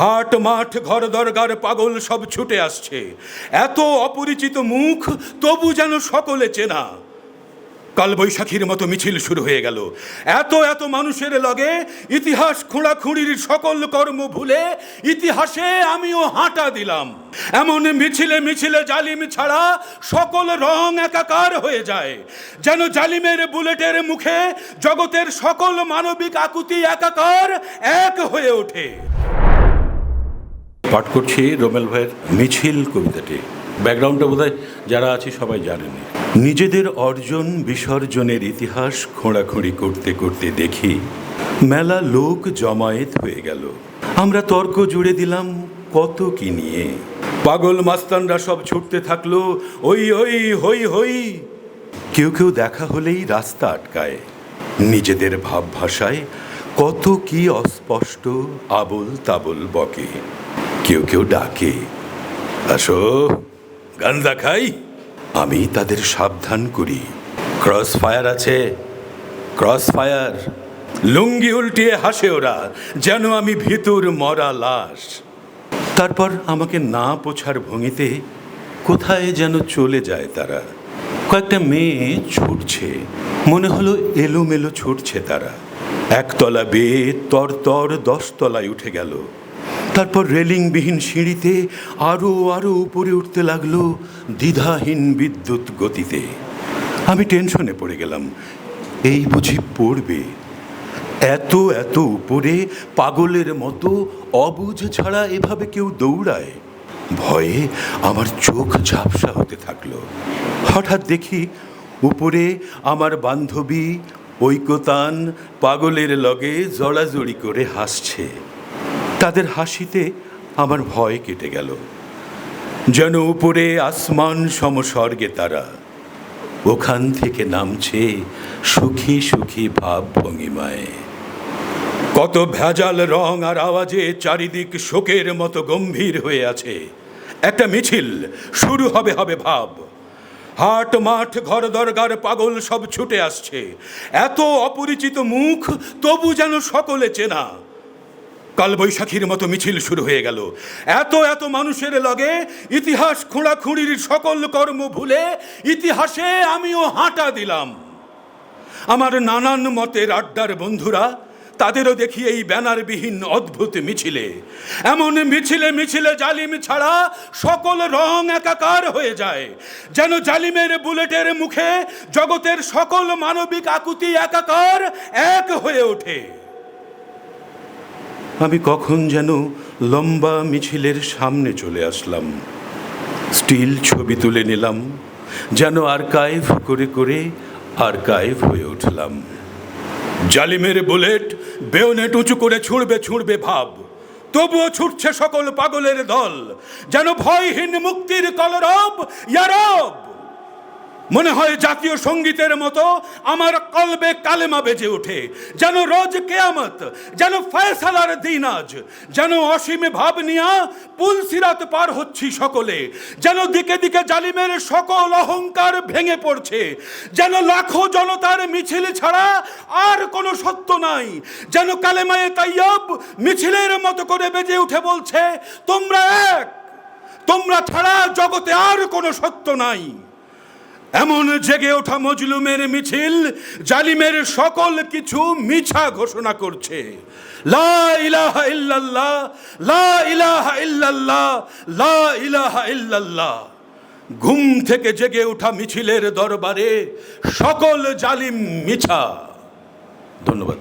হাট, মাঠ, ঘর, দরগার পাগল সব ছুটে আসছে। এত অপরিচিত মুখ, তবু যেন সকলে চেনা। কাল বৈশাখীর মতো মিছিল শুরু হয়ে গেল। এত এত মানুষের লগে ইতিহাস খুঁড়াখুঁড়ির সকল কর্ম ভুলে ইতিহাসে আমিও হাঁটা দিলাম। এমন মিছিলে মিছিলে জালিম ছাড়া সকল রং একাকার হয়ে যায়। যেন জালিমের বুলেটের মুখে জগতের সকল মানবিক আকুতি একাকার এক হয়ে ওঠে। পাঠ করছি রোমেল ভাইয়ের মিছিল কবিতাটি। ব্যাকগ্রাউন্ডটা বোধহয় যারা আছে সবাই জানেন। নিজেদের অর্জন বিসর্জনের ইতিহাস খোঁড়াখুঁড়ি করতে করতে দেখি, মেলা লোক জমায়েত হয়ে গেল। আমরা তর্ক জুড়ে দিলাম কত কি নিয়ে। পাগল মাস্তানরা সব ছুটতে থাকল, ওই ওই, হই হই। কেউ কেউ দেখা হলেই রাস্তা আটকায়। নিজেদের ভাব ভাষায় কত কি অস্পষ্ট আবল তাবল বকে। কেউ কেউ ডাকে, আসো গান্দা খাই আমি তাদের সাবধান করি। ক্রস ফায়ার আছে। ক্রস ফায়ার লুঙ্গি উল্টিয়ে হাসে ওরা, যেন আমি ভিতর মরা লাশ। তারপর আমাকে না পোছার ভঙ্গিতে কোথায় যেন চলে যায় তারা। কয়েকটা মেয়ে ছুটছে, মনে হলো এলোমেলো ছুটছে তারা। একতলা বেয়ে তর তর দশতলায় উঠে গেল। তারপর রেলিংবিহীন সিঁড়িতে আরও আরও উপরে উঠতে লাগল দ্বিধাহীন বিদ্যুৎ গতিতে। আমি টেনশনে পড়ে গেলাম। এই বুঝি পড়বে। এত এত উপরে পাগলের মতো অবুঝ ছাড়া এভাবে কেউ দৌড়ায়। ভয়ে আমার চোখ ঝাপসা হতে থাকল। হঠাৎ দেখি উপরে আমার বান্ধবী ঐকতান পাগলের লগে জড়াজড়ি করে হাসছে। তাদের হাসিতে আমার ভয় কেটে গেল। যেন উপরে আসমান সমস্বর্গে তারা, ওখান থেকে নামছে সুখী সুখী ভাব ভঙ্গিমায়। কত ভেজাল রং আর আওয়াজে চারিদিক শোকের মতো গম্ভীর হয়ে আছে। একটা মিছিল শুরু হবে হবে ভাব। হাট, মাঠ, ঘর, দরগার পাগল সব ছুটে আসছে। এত অপরিচিত মুখ তবু যেন সকলে চেনা। কাল বৈশাখীর মতো মিছিল শুরু হয়ে গেল। এত এত মানুষের লগে ইতিহাস খুঁড়াখুঁড়ির সকল কর্ম ভুলে ইতিহাসে আমিও হাঁটা দিলাম। আমার নানান মতের আড্ডার বন্ধুরা, তাদেরও দেখি এই ব্যানারবিহীন অদ্ভুত মিছিলে। এমন মিছিলে মিছিলে জালিম ছাড়া সকল রং একাকার হয়ে যায়। যেন জালিমের বুলেটের মুখে জগতের সকল মানবিক আকুতি একাকার এক হয়ে ওঠে। আমি কখন যেন লম্বা মিছিলের সামনে চলে আসলাম। স্টিল ছবি তুলে নিলাম, যেন আর্কাইভ করে করে আর্কাইভ হয়ে উঠলাম। জালিমের বুলেট বেওনেট উঁচু করে ছুঁড়বে ছুঁড়বে ভাব, তবুও ছুটছে সকল পাগলের দল, যেন ভয়হীন মুক্তির কলরব ইয়ারব। মনে হয় জাতীয় সঙ্গীতের মতো আমার কলবে কালেমা বেজে ওঠে। যেন রোজ কেয়ামত, যেন ফয়সালার দিন আজ, যেন অসীম ভাব নিয়া পুল সিরাত পার হচ্ছি সকলে, যেন দিকে দিকে জালিমের সকল অহংকার ভেঙে পড়ছে, যেন লাখো জনতার মিছিল ছাড়া আর কোনো সত্য নাই, যেন কালেমায়ে তাইয়ব মিছিলের মতো করে বেজে উঠে বলছে, তোমরা এক, তোমরা ছাড়া জগতে আর কোনো সত্য নাই। এমন জেগে ওঠা মজলুমের মিছিল, জালিমের সকল কিছু মিছা ঘোষণা করছে। লা লা লা ঘুম থেকে জেগে ওঠা মিছিলের দরবারে সকল জালিম মিছা। ধন্যবাদ।